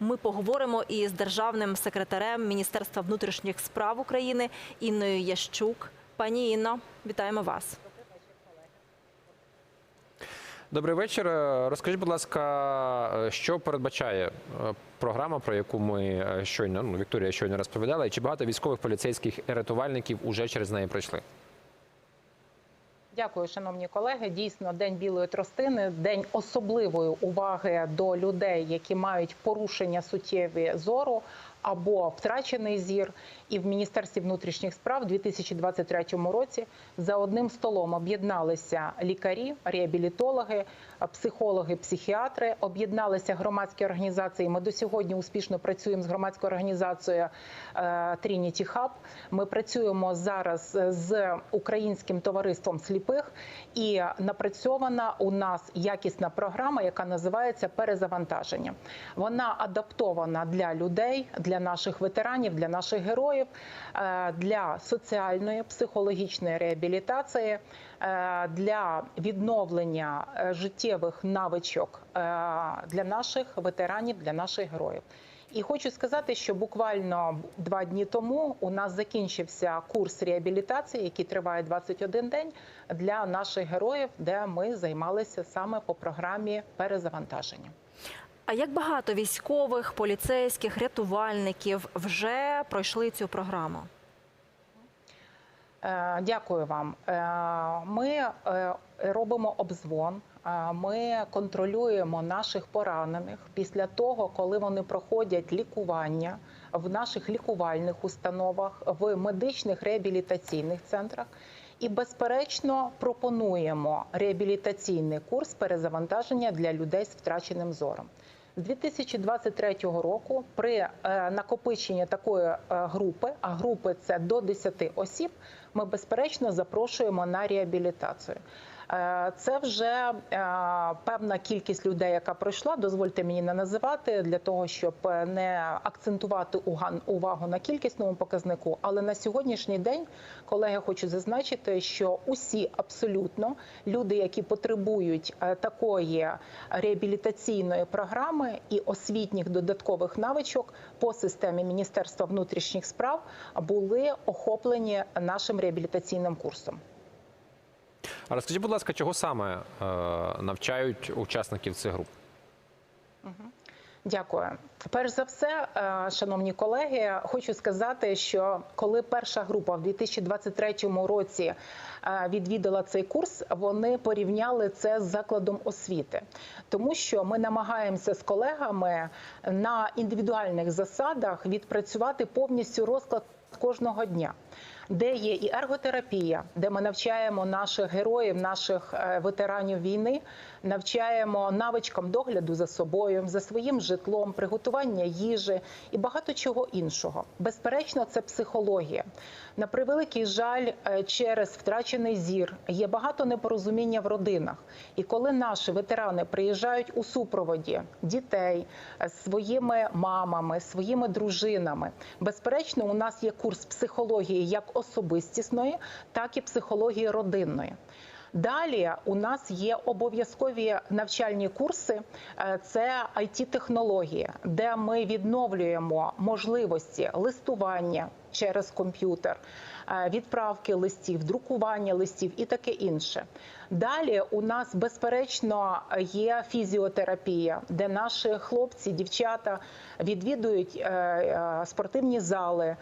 Ми поговоримо із державним секретарем Міністерства внутрішніх справ України Інною Ящук. Пані Інно, вітаємо вас. Добрий вечір. Е, Розкажіть, будь ласка, е, що передбачає е, програма, про яку ми щойно ну, Вікторія щойно розповідала, і чи багато військових поліцейських рятувальників уже через неї пройшли? Дякую, шановні колеги. Дійсно, день білої тростини, день особливої уваги до людей, які мають порушення суттєві зору або втрачений зір. І в Міністерстві внутрішніх справ у 2023 році за одним столом об'єдналися лікарі, реабілітологи, психологи, психіатри, об'єдналися громадські організації. Ми до сьогодні успішно працюємо з громадською організацією е, Trinity Hub. Ми працюємо зараз з українським товариством сліпих, і напрацьована у нас якісна програма, яка називається перезавантаження. Вона адаптована для людей, для наших ветеранів, для наших героїв, е, для соціальної психологічної реабілітації, е, для відновлення е, життєвих навичок для наших ветеранів, для наших героїв. І хочу сказати, що буквально два дні тому у нас закінчився курс реабілітації, який триває 21 день для наших героїв, де ми займалися саме по програмі перезавантаження. А як багато військових, поліцейських, рятувальників вже пройшли цю програму? Е, Дякую вам. Е, Ми е, робимо обзвон. Ми контролюємо наших поранених після того, коли вони проходять лікування в наших лікувальних установах, в медичних реабілітаційних центрах. І, безперечно, пропонуємо реабілітаційний курс перезавантаження для людей з втраченим зором. З 2023 року при е, накопиченні такої е, групи, а групи це до 10 осіб, ми безперечно запрошуємо на реабілітацію. Е, Це вже е, певна кількість людей, яка пройшла. Дозвольте мені не називати для того, щоб не акцентувати увагу на кількісному показнику. Але на сьогоднішній день, колеги, хочу зазначити, що усі абсолютно люди, які потребують е, такої реабілітаційної програми і освітніх додаткових навичок по системі Міністерства внутрішніх справ, були охоплені нашим реабілітаційним курсом. А розкажіть, будь ласка, чого саме е, навчають учасників цих груп? Дякую. Перш за все, е, шановні колеги, хочу сказати, що коли перша група в 2023 році е, відвідала цей курс, вони порівняли це з закладом освіти, тому що ми намагаємося з колегами на індивідуальних засадах відпрацювати повністю розклад кожного дня. Де є і ерготерапія, де ми навчаємо наших героїв, наших е, ветеранів війни, навчаємо навичкам догляду за собою, за своїм житлом, приготування їжі і багато чого іншого. Безперечно, це психологія. На превеликий жаль, е, через втрачений зір є багато непорозуміння в родинах. І коли наші ветерани приїжджають у супроводі дітей е, своїми мамами, своїми дружинами, безперечно, у нас є курс психології як особистісної, так і психології родинної. Далі у нас є обов'язкові навчальні курси. Е, Це it технології де ми відновлюємо можливості листування через комп'ютер, е, відправки листів, друкування листів і таке інше. Далі у нас безперечно є фізіотерапія, де наші хлопці, дівчата відвідують е, спортивні зали,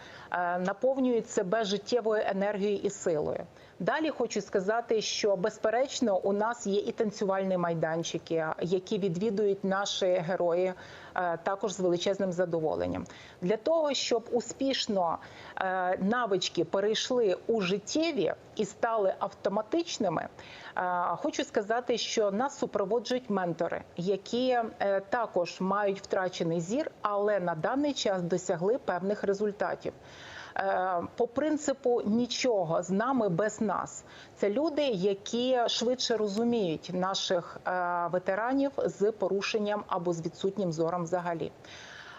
наповнюють себе життєвою енергією і силою. Далі хочу сказати, що безперечно у нас є і танцювальні майданчики, які відвідують наші герої е, також з величезним задоволенням. Для того щоб успішно е, навички перейшли у життєві і стали автоматичними. е, Хочу сказати, що нас супроводжують ментори, які також мають втрачений зір, але на даний час досягли певних результатів. Е, По принципу нічого з нами без нас. Це люди, які швидше розуміють наших е, ветеранів з порушенням або з відсутнім зором взагалі.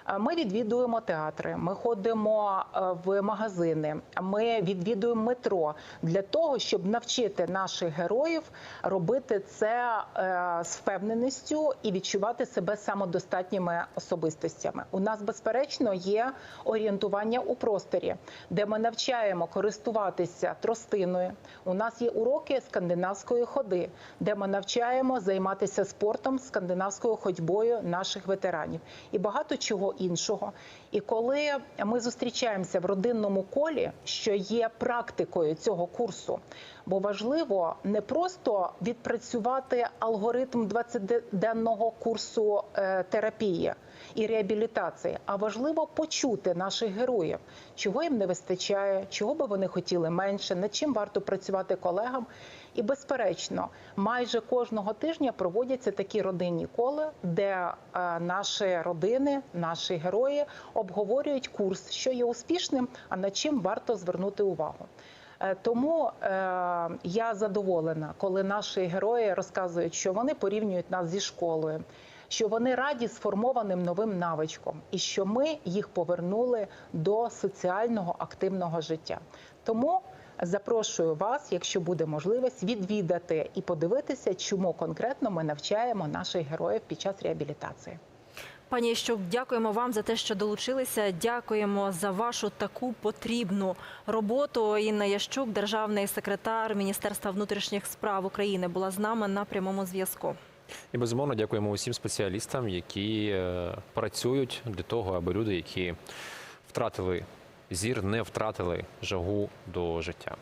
Е, Ми відвідуємо театри, ми ходимо е, в магазини, ми відвідуємо метро для того, щоб навчити наших героїв робити це е, з впевненістю і відчувати себе самодостатніми особистостями. У нас, безперечно, є орієнтування у просторі, де ми навчаємо користуватися тростиною. У нас є уроки скандинавської ходи, де ми навчаємо займатися спортом, скандинавською ходьбою наших ветеранів і багато чого іншого. І коли ми зустрічаємося в родинному колі, що є практикою цього курсу, бо важливо не просто відпрацювати алгоритм 20-денного курсу е, терапії і реабілітації, а важливо почути наших героїв, чого їм не вистачає, чого би вони хотіли менше, над чим варто працювати колегам. І безперечно, майже кожного тижня проводяться такі родинні кола, де е, наші родини, наші герої обговорюють курс, що є успішним, а над чим варто звернути увагу. Е, Тому е, я задоволена, коли наші герої розказують, що вони порівнюють нас зі школою, що вони раді сформованим новим навичком, і що ми їх повернули до соціального активного життя. Тому запрошую вас, якщо буде можливість, відвідати і подивитися, чому конкретно ми навчаємо наших героїв під час реабілітації. Пані Ящук, дякуємо вам за те, що долучилися. Дякуємо за вашу таку потрібну роботу. Інна Ящук, державний секретар Міністерства внутрішніх справ України, була з нами на прямому зв'язку. І безумовно дякуємо усім спеціалістам, які е, працюють для того, аби люди, які втратили зір, не втратили жагу до життя.